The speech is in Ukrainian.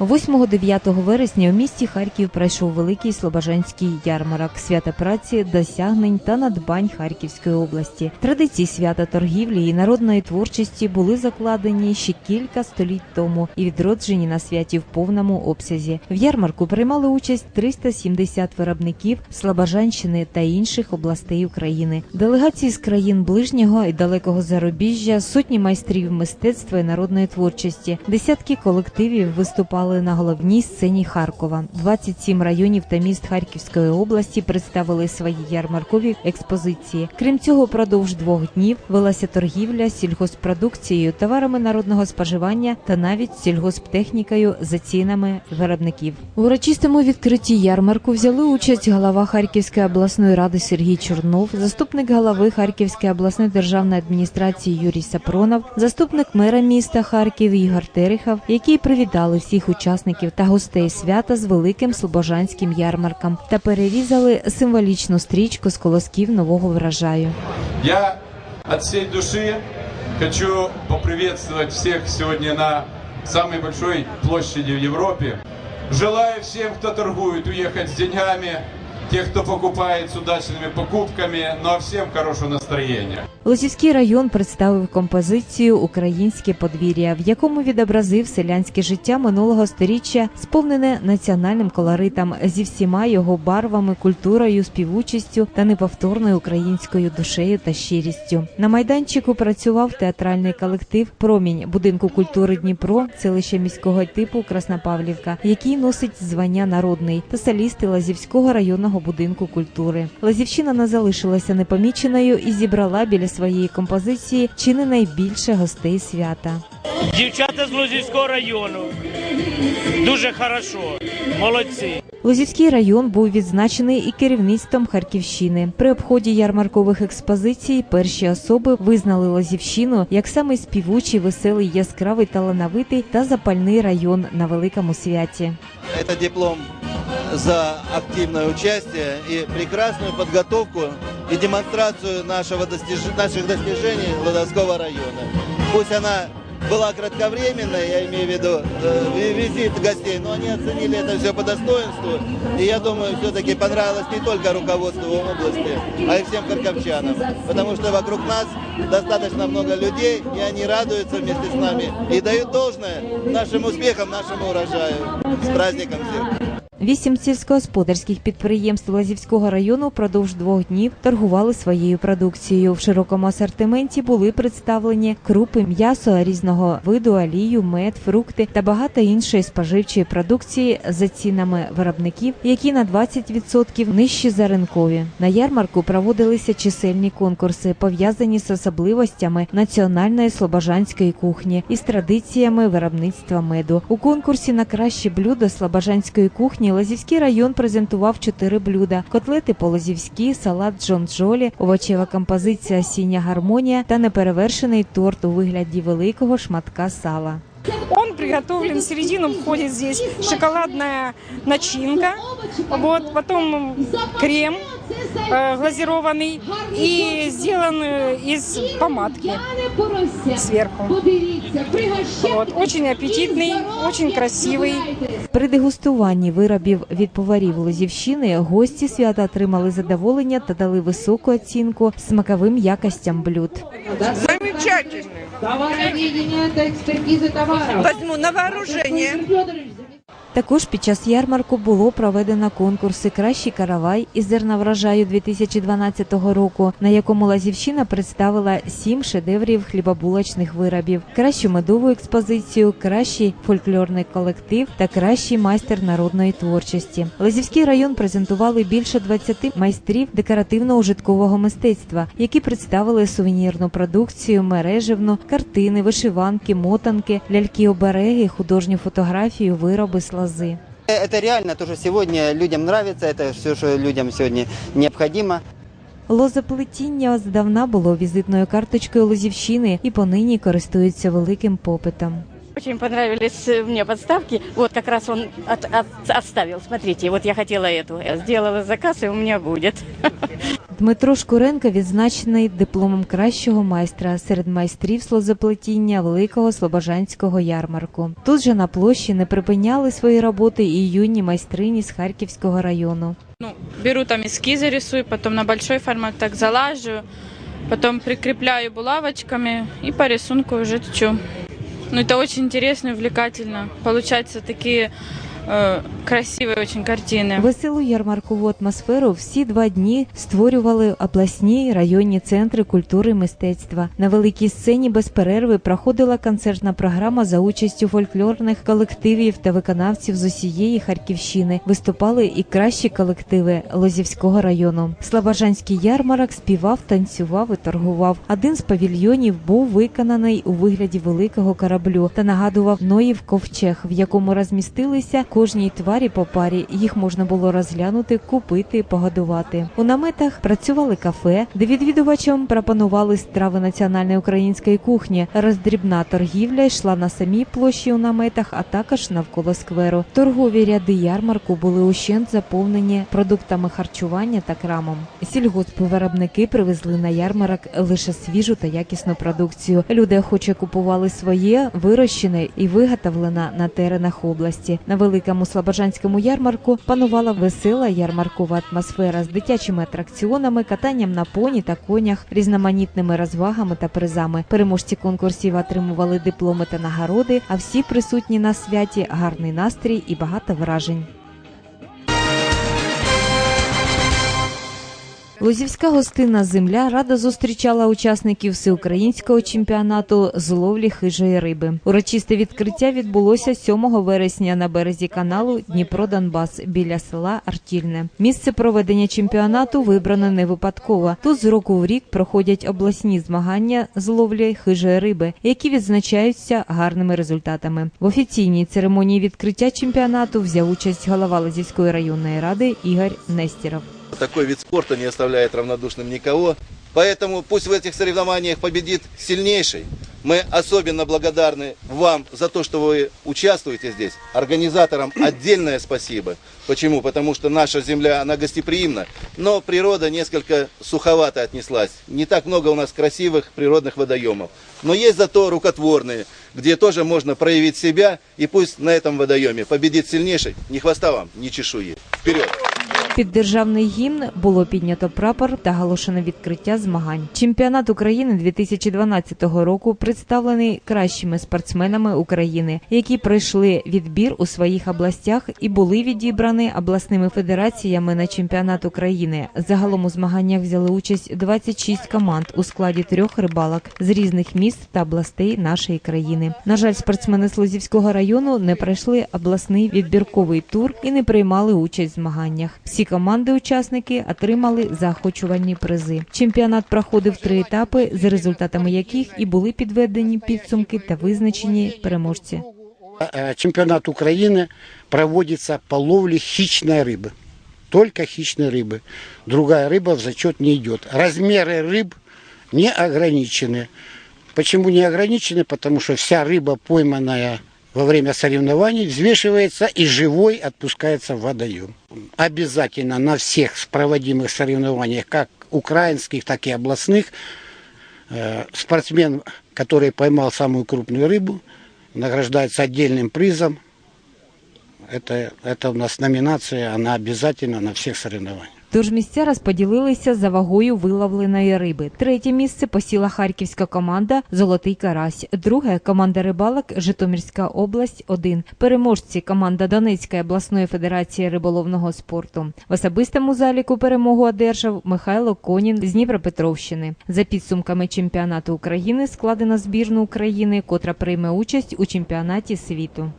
8-9 вересня у місті Харків пройшов великий Слобожанський ярмарок свята праці, досягнень та надбань Харківської області. Традиції свята торгівлі і народної творчості були закладені ще кілька століть тому і відроджені на святі в повному обсязі. В ярмарку приймали участь 370 виробників Слобожанщини та інших областей України. Делегації з країн ближнього і далекого зарубіжжя, сотні майстрів мистецтва і народної творчості, десятки колективів виступали на головній сцені Харкова. 27 районів та міст Харківської області представили свої ярмаркові експозиції. Крім цього, продовж двох днів велася торгівля сільгоспродукцією, товарами народного споживання та навіть сільгосптехнікою за цінами виробників. У урочистому відкритті ярмарку взяли участь голова Харківської обласної ради Сергій Чорнов, заступник голови Харківської обласної державної адміністрації Юрій Сапронов, заступник мера міста Харків Ігор Терехов, які привітали всіх учасників та гостей свята з великим слобожанським ярмарком та перерізали символічну стрічку з колосків нового врожаю. Я від всієї душі хочу поприветствовать всіх сьогодні на самой площади в Європі. Желаю всім, хто торгує, уехать з деньгами, тех, кто покупает с удачными покупками, ну а всем хорошего настроения. Лозівський район представив композицію Українське подвір'я, в якому відобразив селянське життя минулого сторіччя, сповнене національним колоритом зі всіма його барвами, культурою, співучістю та неповторною українською душею та щирістю. На майданчику працював театральний колектив Промінь будинку культури Дніпро, селище міського типу Краснопавлівка, який носить звання народний та солісти Лазівського районного будинку культури. Лазівщина не залишилася непоміченою і зібрала біля своєї композиції чи не найбільше гостей свята. Дівчата з Лозівського району. Дуже хорошо. Молодці. Лозівський район був відзначений і керівництвом Харківщини. При обході ярмаркових експозицій перші особи визнали Лозівщину як самий співучий, веселий, яскравий, талановитий та запальний район на великому святі. Это диплом за активное участие и прекрасную подготовку и демонстрацию нашего достиж- наших достижений Ладовского района. Пусть она была кратковременной, я имею в виду э, ви- визит гостей, но они оценили это все по достоинству. И я думаю, все-таки понравилось не только руководству области, а и всем харьковчанам. Потому что вокруг нас достаточно много людей, и они радуются вместе с нами и дают должное нашим успехам, нашему урожаю. С праздником всех! Вісім сільськогосподарських підприємств Лазівського району впродовж двох днів торгували своєю продукцією. В широкому асортименті були представлені крупи, м'ясо різного виду, олію, мед, фрукти та багато іншої споживчої продукції за цінами виробників, які на 20% нижчі за ринкові. На ярмарку проводилися чисельні конкурси, пов'язані з особливостями національної слобожанської кухні і з традиціями виробництва меду. У конкурсі на краще блюдо слобожанської кухні Лазівський район презентував чотири блюда: котлети по-лазівськи, салат Джон Джолі, овочева композиція Сіня гармонія та неперевершений торт у вигляді великого шматка сала. Он приготовлен, в середину входит здесь шоколадная начинка, вот, потом крем э, глазированный и сделан э, из помадки сверху. Вот, очень аппетитный, очень красивый. При дегустуванні виробів від поварів Лозівщини гості свята отримали задоволення та дали високу оцінку смаковим якостям блюд. Замечательно. Товароведение – это экспертиза товаров. Возьму на вооружение. Також під час ярмарку було проведено конкурси Кращий каравай із зерна врожаю 2012 року, на якому Лазівщина представила сім шедеврів хлібобулочних виробів, кращу медову експозицію, кращий фольклорний колектив та кращий майстер народної творчості. Лазівський район презентували більше 20 майстрів декоративно-ужиткового мистецтва, які представили сувенірну продукцію, мережевну, картини, вишиванки, мотанки, ляльки-обереги, художню фотографію, вироби з лози. Это реально то, что сегодня людям нравится, это все, что людям сегодня необходимо. Лозоплетіння здавна було візитною карточкою Лозівщини і понині користується великим попитом. Очень понравились э, мне подставки. Вот как раз он от- от- оставил. Смотрите, вот я хотела эту. Я сделала заказ, и у меня будет. Дмитро Шкуренко відзначений дипломом кращого майстра серед майстрів слозоплетіння Великого Слобожанського ярмарку. Тут же на площі не припиняли свої роботи і юні майстрині з Харківського району. Ну, беру там эскизы, рисую, потом на большой формат так залажу, потом прикрепляю булавочками и по рисунку уже тчу. Ну, это очень интересно и увлекательно. Получаются такие э, красивые очень картины. Веселу ярмаркову атмосферу всі два дні створювали обласні і районні центри культури і мистецтва. На великій сцені без перерви проходила концертна програма за участю фольклорних колективів та виконавців з усієї Харківщини. Виступали і кращі колективи Лозівського району. Слобожанський ярмарок співав, танцював і торгував. Один з павільйонів був виконаний у вигляді великого кораблю та нагадував Ноїв ковчег, в якому розмістилися кожній тварі по парі. Їх можна було розглянути, купити, погодувати. У наметах працювали кафе, де відвідувачам пропонували страви національної української кухні. Роздрібна торгівля йшла на самій площі у наметах, а також навколо скверу. Торгові ряди ярмарку були ущент заповнені продуктами харчування та крамом. Сільгоспвиробники привезли на ярмарок лише свіжу та якісну продукцію. Люди охоче купували своє, вирощене і виготовлене на теренах області. На великому слобожанському ярмарку панувала весела ярмаркова атмосфера з дитячими атракціонами, катанням на поні та конях, різноманітними розвагами та призами. Переможці конкурсів отримували дипломи та нагороди. А всі присутні на святі гарний настрій і багато вражень. Лозівська гостинна земля рада зустрічала учасників всеукраїнського чемпіонату з ловлі хижої риби. Урочисте відкриття відбулося 7 вересня на березі каналу Дніпро Донбас біля села Артільне. Місце проведення чемпіонату вибрано не випадково. Тут з року в рік проходять обласні змагання з ловлі хижої риби, які відзначаються гарними результатами. В офіційній церемонії відкриття чемпіонату взяв участь голова Лозівської районної ради Ігор Нестіров. Такой вид спорта не оставляет равнодушным никого. Поэтому пусть в этих соревнованиях победит сильнейший. Мы особенно благодарны вам за то, что вы участвуете здесь. Организаторам отдельное спасибо. Почему? Потому что наша земля, она гостеприимна, но природа несколько суховато отнеслась. Не так много у нас красивых природных водоемов. Но есть зато рукотворные, где тоже можно проявить себя, и пусть на этом водоеме победит сильнейший. Ни хвоста вам, ни чешуи. Вперед! Під державний гімн було піднято прапор та оголошено відкриття змагань. Чемпіонат України 2012 року представлений кращими спортсменами України, які пройшли відбір у своїх областях і були відібрані обласними федераціями на чемпіонат України. Загалом у змаганнях взяли участь 26 команд у складі трьох рибалок з різних міст та областей нашої країни. На жаль, спортсмени з Лозівського району не пройшли обласний відбірковий тур і не приймали участь в змаганнях. Всі команди-учасники отримали заохочувальні призи. Чемпіонат проходив три етапи, за результатами яких і були підведені підсумки та визначені переможці. Э, Чемпионат Украины проводится по ловле хищной рыбы. Только хищной рыбы. Другая рыба в зачет не идет. Размеры рыб не ограничены. Почему не ограничены? Потому что вся рыба, пойманная во время соревнований, взвешивается и живой отпускается в водоем. Обязательно на всех проводимых соревнованиях, как украинских, так и областных, э, спортсмен, который поймал самую крупную рыбу, награждается отдельным призом. Это, это у нас номинация, она обязательно на всех соревнованиях. Тож місця розподілилися за вагою виловленої риби. Третє місце посіла харківська команда Золотий Карась. Друге команда рибалок Житомирська область 1 Переможці команда Донецької обласної федерації риболовного спорту. В особистому заліку перемогу одержав Михайло Конін з Дніпропетровщини. За підсумками чемпіонату України складено збірну України, котра прийме участь у чемпіонаті світу.